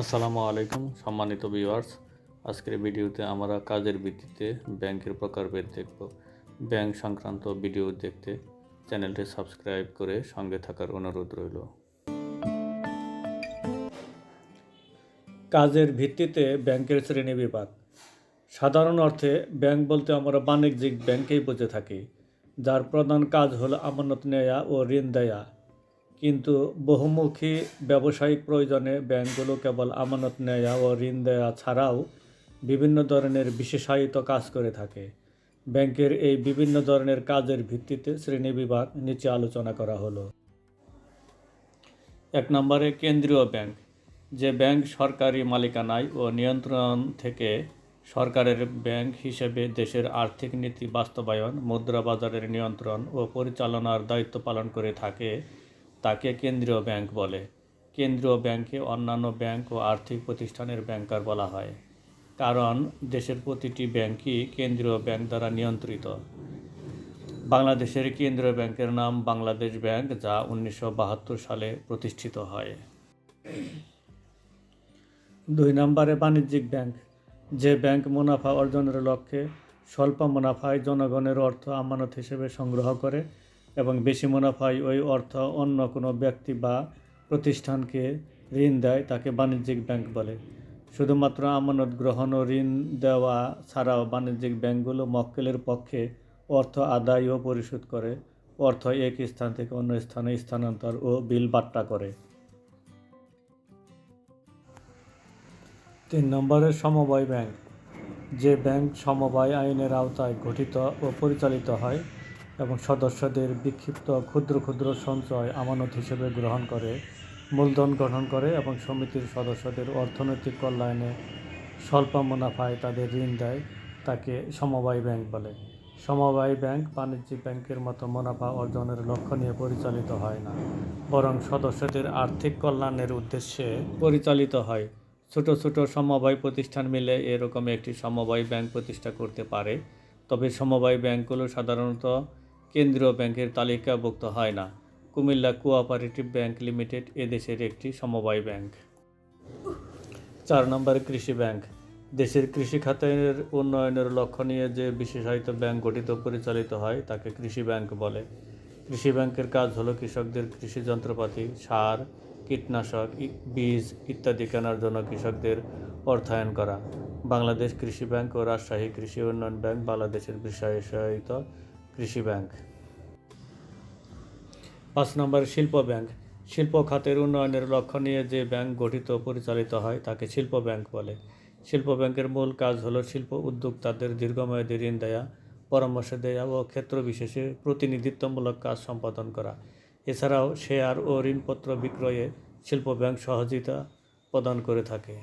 আসসালামু আলাইকুম, সম্মানিত ভিউয়ার্স আজকের ভিডিওতে আমরা কাজের ভিত্তিতে ব্যাংকের প্রকারভেদ দেখব। ব্যাংক সংক্রান্ত ভিডিও দেখতে চ্যানেলটি সাবস্ক্রাইব করে সঙ্গে থাকার অনুরোধ রইল। কাজের ভিত্তিতে ব্যাংকের শ্রেণি বিভাগ। সাধারণ অর্থে ব্যাংক বলতে আমরা বাণিজ্যিক ব্যাংকেই বুঝে থাকি। যার প্রধান কাজ হলো আমানত নেয়া ও ঋণ দেয়া। কিন্তু বহুমুখী ব্যবসায়িক প্রয়োজনে ব্যাংকগুলো কেবল আমানত নেয়া ও ঋণ দেয়া ছাড়াও বিভিন্ন ধরনের বিশেষায়িত কাজ করে থাকে। ব্যাংকের এই বিভিন্ন ধরনের কাজের ভিত্তিতে শ্রেণীবিভাগ নিচে আলোচনা করা হলো। এক নম্বরে কেন্দ্রীয় ব্যাংক, যে ব্যাংক সরকারি মালিকানায় ও নিয়ন্ত্রণ থেকে সরকারের ব্যাংক হিসেবে দেশের আর্থিক নীতি বাস্তবায়ন, মুদ্রা বাজারের নিয়ন্ত্রণ ও পরিচালনার দায়িত্ব পালন করে থাকে। তাকে কেন্দ্রীয় ব্যাংক বলে। কেন্দ্রীয় ব্যাংকে অন্যান্য ব্যাংক ও আর্থিক প্রতিষ্ঠানের ব্যাংকার বলা হয়। কারণ দেশের প্রতিটি ব্যাংকই কেন্দ্রীয় ব্যাংক দ্বারা নিয়ন্ত্রিত। বাংলাদেশের কেন্দ্রীয় ব্যাংকের নাম বাংলাদেশ ব্যাংক, যা উনিশশো বাহাত্তর সালে প্রতিষ্ঠিত হয়। দুই নম্বরে বাণিজ্যিক ব্যাংক। যে ব্যাংক মুনাফা অর্জনের লক্ষ্যে স্বল্প মুনাফায় জনগণের অর্থ আমানত হিসেবে সংগ্রহ করে এবং বেশি মুনাফায় ওই অর্থ অন্য কোনো ব্যক্তি বা প্রতিষ্ঠানকে ঋণ দেয় তাকে বাণিজ্যিক ব্যাংক বলে। শুধুমাত্র আমানত গ্রহণ ও ঋণ দেওয়া ছাড়াও বাণিজ্যিক ব্যাংকগুলো মক্কেলের পক্ষে অর্থ আদায় ও পরিশোধ করে, অর্থ এক স্থান থেকে অন্য স্থানে স্থানান্তর ও বিল বাট্টা করে। তিন নম্বরের সমবায় ব্যাংক। যে ব্যাংক সমবায় আইনের আওতায় গঠিত ও পরিচালিত হয় এবং সদস্যদের বিক্ষিপ্ত ক্ষুদ্র ক্ষুদ্র সঞ্চয় আমানত হিসেবে গ্রহণ করে, মূলধন গঠন করে এবং সমিতির সদস্যদের অর্থনৈতিক কল্যাণে স্বল্প মুনাফায় তাদের ঋণ দেয়, তাকে সমবায় ব্যাংক বলে। সমবায় ব্যাংক বাণিজ্যিক ব্যাংকের মতো মুনাফা অর্জনের লক্ষ্য নিয়ে পরিচালিত হয় না, বরং সদস্যদের আর্থিক কল্যাণের উদ্দেশ্যে পরিচালিত হয়। ছোট ছোট সমবায় প্রতিষ্ঠান মিলে এরকম একটি সমবায় ব্যাংক প্রতিষ্ঠা করতে পারে। তবে সমবায় ব্যাংকগুলো সাধারণত কেন্দ্রীয় ব্যাংকের তালিকাভুক্ত হয় না। কুমিল্লা কোঅপারেটিভ ব্যাংক লিমিটেড এদেশের একটি সমবায় ব্যাংক। চার নম্বর কৃষি ব্যাংক। দেশের কৃষি খাতের উন্নয়নের লক্ষ্য নিয়ে যে বিশেষায়িত ব্যাংক গঠিত পরিচালিত হয়, তাকে কৃষি ব্যাংক বলে। কৃষি ব্যাংকের কাজ হলো কৃষকদের কৃষি যন্ত্রপাতি, সার, কীটনাশক বীজ ইত্যাদি কেনার জন্য কৃষকদের অর্থায়ন করা। বাংলাদেশ কৃষি ব্যাংক ও রাজশাহী কৃষি উন্নয়ন ব্যাংক বাংলাদেশের বিশেষায়িত কৃষি ব্যাংক। পাঁচ নম্বরে শিল্প ব্যাংক। শিল্প খাতের উন্নয়নের লক্ষ্য নিয়ে যে ব্যাংক গঠিত পরিচালিত হয়, তাকে শিল্প ব্যাংক বলে। শিল্প ব্যাংকের মূল কাজ হলো শিল্প উদ্যোক্তাদের দীর্ঘমেয়াদী ঋণ দেয়া, পরামর্শ দেয়া ও ক্ষেত্র বিশেষে প্রতিনিধিত্বমূলক কাজ সম্পাদন করা। এছাড়াও শেয়ার ও ঋণপত্র বিক্রয়ে শিল্প ব্যাংক সহযোগিতা প্রদান করে থাকে।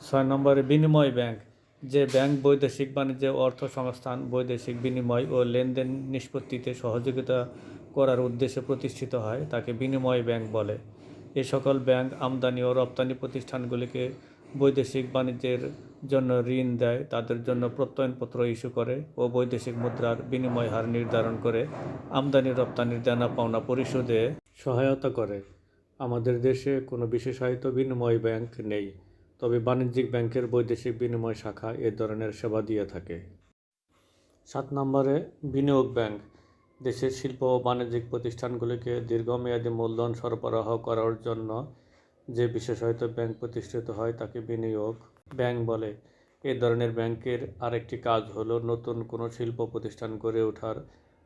ছয় নম্বরে বিনিময় ব্যাংক। যে ব্যাংক বৈদেশিক বাণিজ্যে অর্থ সংস্থান, বৈদেশিক বিনিময় ও লেনদেন নিষ্পত্তিতে সহযোগিতা করার উদ্দেশ্যে প্রতিষ্ঠিত হয়, তাকে বিনিময় ব্যাংক বলে। এ সকল ব্যাংক আমদানি ও রপ্তানি প্রতিষ্ঠানগুলিকে বৈদেশিক বাণিজ্যের জন্য ঋণ দেয়, তাদের জন্য প্রত্যয়নপত্র ইস্যু করে ও বৈদেশিক মুদ্রার বিনিময় হার নির্ধারণ করে আমদানি রপ্তানির দেনা পাওনা পরিশোধে সহায়তা করে। আমাদের দেশে কোনো বিশেষায়িত বিনিময় ব্যাংক নেই। তবে বাণিজ্যিক ব্যাংকের বৈদেশিক বিনিময় শাখা এ ধরনের সেবা দিয়ে থাকে। সাত নম্বরে বিনিয়োগ ব্যাংক। দেশের শিল্প ও বাণিজ্যিক প্রতিষ্ঠানগুলিকে দীর্ঘমেয়াদী মূলধন সরবরাহ করার জন্য যে বিশেষায়িত ব্যাংক প্রতিষ্ঠিত হয় তাকে বিনিয়োগ ব্যাংক বলে। এ ধরনের ব্যাংকের আরেকটি কাজ হলো নতুন কোনো শিল্প প্রতিষ্ঠান গড়ে ওঠার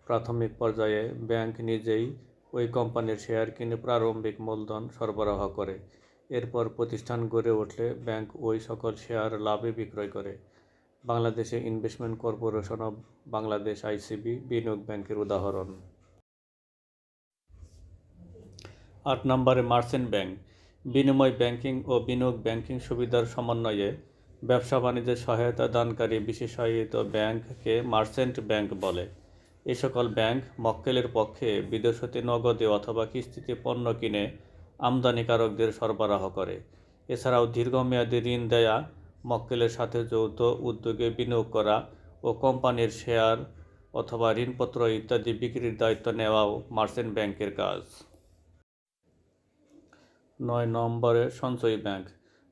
প্রাথমিক পর্যায়ে ব্যাংক নিজেই ওই কোম্পানির শেয়ার কিনে প্রারম্ভিক মূলধন সরবরাহ করে। এরপর প্রতিষ্ঠান গড়ে উঠলে ব্যাংক ওই সকল শেয়ার লাভে বিক্রয় করে। বাংলাদেশে investment corporation of Bangladesh ICB বিনিয়োগ ব্যাংকের উদাহরণ। আট নম্বরে মার্চেন্ট ব্যাংক। বিনিময় ব্যাংকিং ও বিনিয়োগ ব্যাংকিং সুবিধার সমন্বয়ে ব্যবসা বাণিজ্যের সহায়তা দানকারী বিশেষায়িত ব্যাংককে মার্চেন্ট ব্যাংক বলে। এ সকল ব্যাংক মক্কেলের পক্ষে বিদেশ হতে নগদে অথবা কিস্তিতে পণ্য কিনে আমদানিকারকদের সরবরাহ করে। এছাড়াও দীর্ঘমেয়াদী ঋণ দেয়া, মক্কেলের সাথে যৌথ উদ্যোগে বিনিয়োগ করা ও কোম্পানির শেয়ার অথবা ঋণপত্র ইত্যাদি বিক্রির দায়িত্ব নেওয়াও মার্চেন্ট ব্যাংকের কাজ। নয় নম্বরে সঞ্চয়ী ব্যাংক।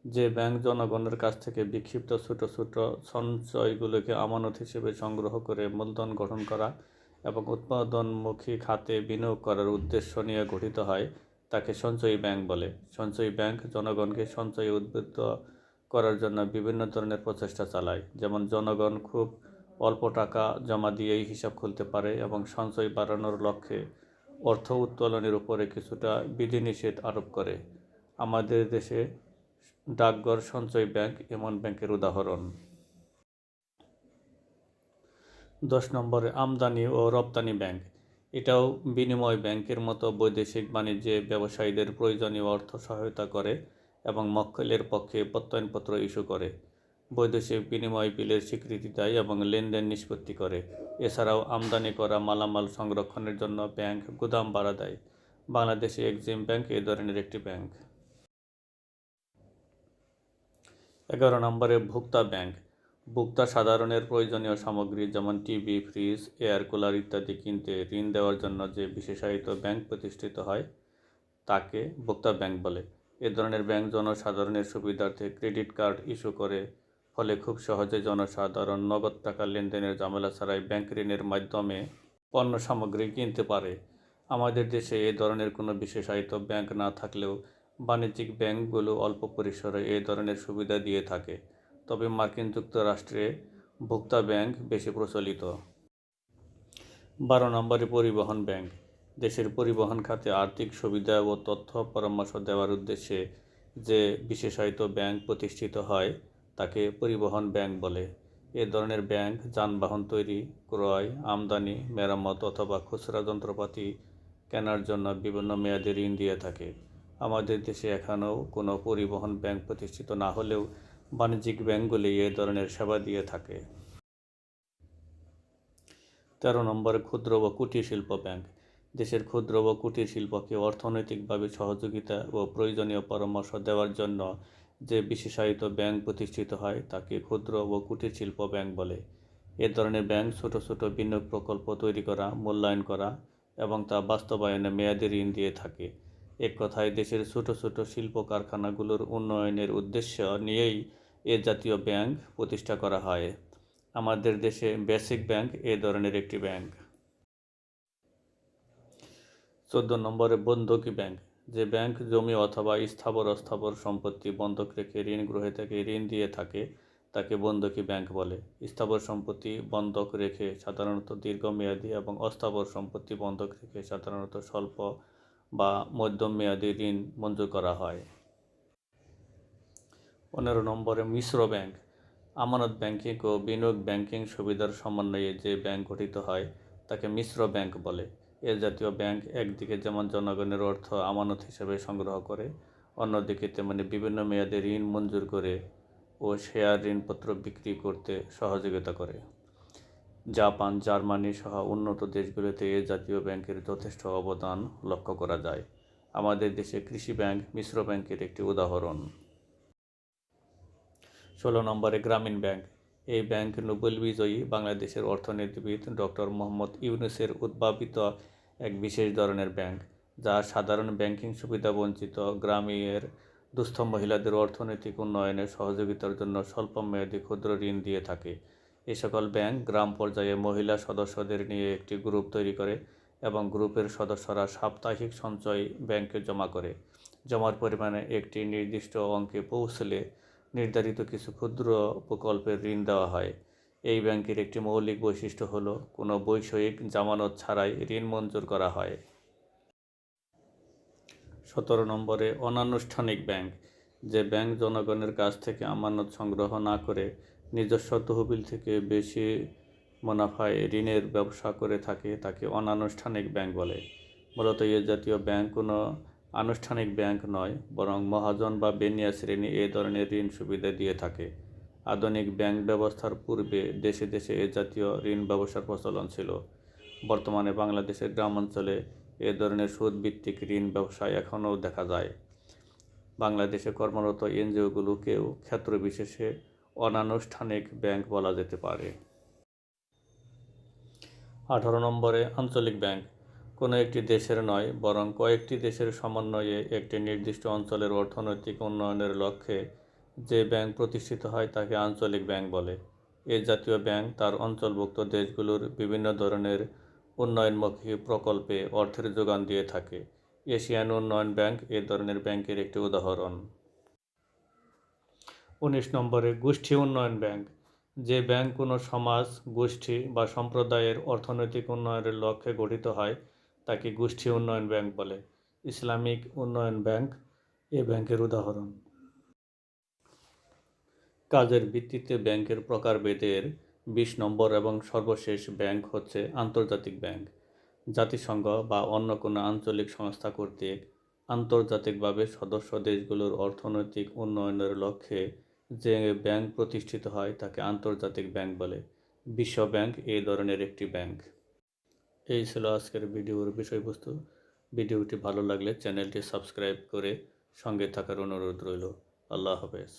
যে ব্যাংক জনগণের কাছ থেকে বিক্ষিপ্ত ছোট ছোট সঞ্চয়গুলোকে আমানত হিসেবে সংগ্রহ করে মূলধন গঠন করা এবং উৎপাদনমুখী খাতে বিনিয়োগ করার উদ্দেশ্য নিয়ে গঠিত হয় তাকে সঞ্চয়ী ব্যাংক বলে। সঞ্চয়ী ব্যাংক জনগণকে সঞ্চয়ে উদ্বুদ্ধ করার জন্য বিভিন্ন ধরনের প্রচেষ্টা চালায়। যেমন জনগণ খুব অল্প টাকা জমা দিয়েই হিসাব খুলতে পারে এবং সঞ্চয় বাড়ানোর লক্ষ্যে অর্থ উত্তোলনের উপরে কিছুটা বিধিনিষেধ আরোপ করে। আমাদের দেশে ডাকঘর সঞ্চয় ব্যাংক এমন ব্যাংকের উদাহরণ। দশ নম্বরে আমদানি ও রপ্তানি ব্যাংক। এটাও বিনিময় ব্যাংকের মতো বৈদেশিক বাণিজ্যে ব্যবসায়ীদের প্রয়োজনীয় অর্থ সহায়তা করে এবং মক্কেলের পক্ষে প্রত্যয়নপত্র ইস্যু করে। বৈদেশিক বিনিময় বিলের স্বীকৃতি দেয় এবং লেনদেন নিষ্পত্তি করে। এছাড়াও আমদানি করা মালামাল সংরক্ষণের জন্য ব্যাংক গুদাম ভাড়া দেয়। বাংলাদেশে এক্সিম ব্যাংক এই ধরনের একটি ব্যাংক। এগারো নম্বরে ভোক্তা ব্যাংক। ভোক্তা সাধারণের প্রয়োজনীয় সামগ্রী যেমন টিভি, ফ্রিজ, এয়ার কুলার ইত্যাদি কিনতে ঋণ দেওয়ার জন্য যে বিশেষায়িত ব্যাংক প্রতিষ্ঠিত হয়, তাকে ভোক্তা ব্যাংক বলে। এ ধরনের ব্যাংক জনসাধারণের সুবিধার্থে ক্রেডিট কার্ড ইস্যু করে, ফলে খুব সহজে জনসাধারণ নগদ টাকা লেনদেনের ঝামেলা ছাড়াই ব্যাংক ঋণের মাধ্যমে পণ্য সামগ্রী কিনতে পারে। আমাদের দেশে এ ধরনের কোনো বিশেষায়িত ব্যাংক না থাকলেও বাণিজ্যিক ব্যাংকগুলো অল্প পরিসরে এ ধরনের সুবিধা দিয়ে থাকে। তবে মার্কিন যুক্তরাষ্ট্রে ভোক্তা ব্যাংক বেশি প্রচলিত। বারো নম্বরে পরিবহন ব্যাংক। দেশের পরিবহন খাতে আর্থিক সুবিধা ও তথ্য পরামর্শ দেওয়ার উদ্দেশ্যে যে বিশেষায়িত ব্যাংক প্রতিষ্ঠিত হয়, তাকে পরিবহন ব্যাংক বলে। এ ধরনের ব্যাংক যানবাহন তৈরি, ক্রয়, আমদানি, মেরামত অথবা খুচরা যন্ত্রপাতি কেনার জন্য বিভিন্ন মেয়াদে ঋণ দিয়ে থাকে। আমাদের দেশে এখনও কোনো পরিবহন ব্যাংক প্রতিষ্ঠিত না হলেও বাণিজ্যিক ব্যাংকগুলি এ ধরনের সেবা দিয়ে থাকে। তেরো নম্বর, ক্ষুদ্র ও কুটির শিল্প ব্যাংক। দেশের ক্ষুদ্র ও কুটির শিল্পকে অর্থনৈতিকভাবে সহযোগিতা ও প্রয়োজনীয় পরামর্শ দেওয়ার জন্য যে বিশেষায়িত ব্যাংক প্রতিষ্ঠিত হয়, তাকে ক্ষুদ্র ও কুটির শিল্প ব্যাংক বলে। এ ধরনের ব্যাংক ছোট ছোট বিনিয়োগ প্রকল্প তৈরি করা, মূল্যায়ন করা এবং তা বাস্তবায়নে মেয়াদি ঋণ দিয়ে থাকে। এক কথায়, দেশের ছোট ছোট শিল্প কারখানাগুলোর উন্নয়নের উদ্দেশ্য নিয়েই এ জাতীয় ব্যাংক প্রতিষ্ঠা করা হয়। আমাদের দেশে বেসিক ব্যাংক এ ধরনের একটি ব্যাংক। চোদ্দ নম্বরে বন্ধকি ব্যাংক। যে ব্যাংক জমি অথবা স্থাবর অস্থাবর সম্পত্তি বন্ধক রেখে ঋণ গ্রহীতাকে ঋণ দিয়ে থাকে, তাকে বন্ধকি ব্যাংক বলে। স্থাবর সম্পত্তি বন্ধক রেখে সাধারণত দীর্ঘমেয়াদী এবং অস্থাবর সম্পত্তি বন্ধক রেখে সাধারণত স্বল্প বা মধ্যম মেয়াদী ঋণ মঞ্জুর করা হয়। পনেরো নম্বরে মিশ্র ব্যাংক। আমানত ব্যাংকিং ও বিনিয়োগ ব্যাংকিং সুবিধার সমন্বয়ে যে ব্যাংক গঠিত হয়, তাকে মিশ্র ব্যাংক বলে। এ জাতীয় ব্যাংক একদিকে যেমন জনগণের অর্থ আমানত হিসেবে সংগ্রহ করে, অন্যদিকে তেমনি বিভিন্ন মেয়াদে ঋণ মঞ্জুর করে ও শেয়ার ঋণপত্র বিক্রি করতে সহযোগিতা করে। জাপান, জার্মানি সহ উন্নত দেশগুলিতে এ জাতীয় ব্যাংকের যথেষ্ট অবদান লক্ষ্য করা যায়। আমাদের দেশে কৃষি ব্যাংক মিশ্র ব্যাংকের একটি উদাহরণ। ষোলো নম্বরে গ্রামীণ ব্যাংক। এই ব্যাংক নোবেল বিজয়ী বাংলাদেশের অর্থনীতিবিদ ডক্টর মোহাম্মদ ইউনুসের উদ্ভাবিত এক বিশেষ ধরনের ব্যাংক, যা সাধারণ ব্যাংকিং সুবিধা বঞ্চিত গ্রামের দুস্থ মহিলাদের অর্থনৈতিক উন্নয়নে সহযোগিতার জন্য স্বল্প মেয়াদী ক্ষুদ্র ঋণ দিয়ে থাকে। এই সকল ব্যাংক গ্রাম পর্যায়ে মহিলা সদস্যদের নিয়ে একটি গ্রুপ তৈরি করে এবং গ্রুপের সদস্যরা সাপ্তাহিক সঞ্চয় ব্যাংকে জমা করে। জমার পরিমাণে একটি নির্দিষ্ট অঙ্কে পৌঁছলে নির্ধারিত কিছু ক্ষুদ্র প্রকল্পের ঋণ দেওয়া হয়। এই ব্যাংকের একটি মৌলিক বৈশিষ্ট্য হল, কোনো বৈষয়িক জামানত ছাড়াই ঋণ মঞ্জুর করা হয়। সতেরো নম্বরে, অনানুষ্ঠানিক ব্যাংক। যে ব্যাংক জনগণের কাছ থেকে আমানত সংগ্রহ না করে নিজস্ব তহবিল থেকে বেশি মুনাফায় ঋণের ব্যবসা করে থাকে, তাকে অনানুষ্ঠানিক ব্যাংক বলে। মূলত এ জাতীয় ব্যাংক কোনো আনুষ্ঠানিক ব্যাংক নয়, বরং মহাজন বা বেনিয়া শ্রেণি এ ধরনের ঋণ সুবিধা দিয়ে থাকে। আধুনিক ব্যাংক ব্যবস্থার পূর্বে দেশে দেশে এ জাতীয় ঋণ ব্যবসার প্রচলন ছিল। বর্তমানে বাংলাদেশের গ্রামাঞ্চলে এ ধরনের সুদভিত্তিক ঋণ ব্যবসায় এখনও দেখা যায়। বাংলাদেশে কর্মরত এনজিওগুলোকেও ক্ষেত্র বিশেষে অনানুষ্ঠানিক ব্যাংক বলা যেতে পারে। আঠারো নম্বরে আঞ্চলিক ব্যাংক। কোনো একটি দেশের নয়, বরং কয়েকটি দেশের সমন্বয়ে একটি নির্দিষ্ট অঞ্চলের অর্থনৈতিক উন্নয়নের লক্ষ্যে যে ব্যাংক প্রতিষ্ঠিত হয় তাকে আঞ্চলিক ব্যাংক বলে। এ জাতীয় ব্যাংক তার অঞ্চলভুক্ত দেশগুলোর বিভিন্ন ধরনের উন্নয়নমুখী প্রকল্পে অর্থের যোগান দিয়ে থাকে। এশিয়ান উন্নয়ন ব্যাংক এ ধরনের ব্যাংকের একটি উদাহরণ। উনিশ নম্বরে গোষ্ঠী উন্নয়ন ব্যাংক। যে ব্যাংক কোনো সমাজ, গোষ্ঠী বা সম্প্রদায়ের অর্থনৈতিক উন্নয়নের লক্ষ্যে গঠিত হয় তাকে গোষ্ঠী উন্নয়ন ব্যাংক বলে। ইসলামিক উন্নয়ন ব্যাংক এ ব্যাংকের উদাহরণ। কাজের ভিত্তিতে ব্যাংকের প্রকারভেদের বিশ নম্বর এবং সর্বশেষ ব্যাংক হচ্ছে আন্তর্জাতিক ব্যাংক। জাতিসংঘ বা অন্য কোনো আঞ্চলিক সংস্থা কর্তৃক আন্তর্জাতিকভাবে সদস্য দেশগুলোর অর্থনৈতিক উন্নয়নের লক্ষ্যে যে ব্যাংক প্রতিষ্ঠিত হয় তাকে আন্তর্জাতিক ব্যাংক বলে। বিশ্ব ব্যাংক এই ধরনের একটি ব্যাংক। এই ছিল আজকের ভিডিওর বিষয়বস্তু। ভিডিওটি ভালো লাগলে চ্যানেলটি সাবস্ক্রাইব করে সঙ্গে থাকার অনুরোধ রইল। আল্লাহ হাফেজ।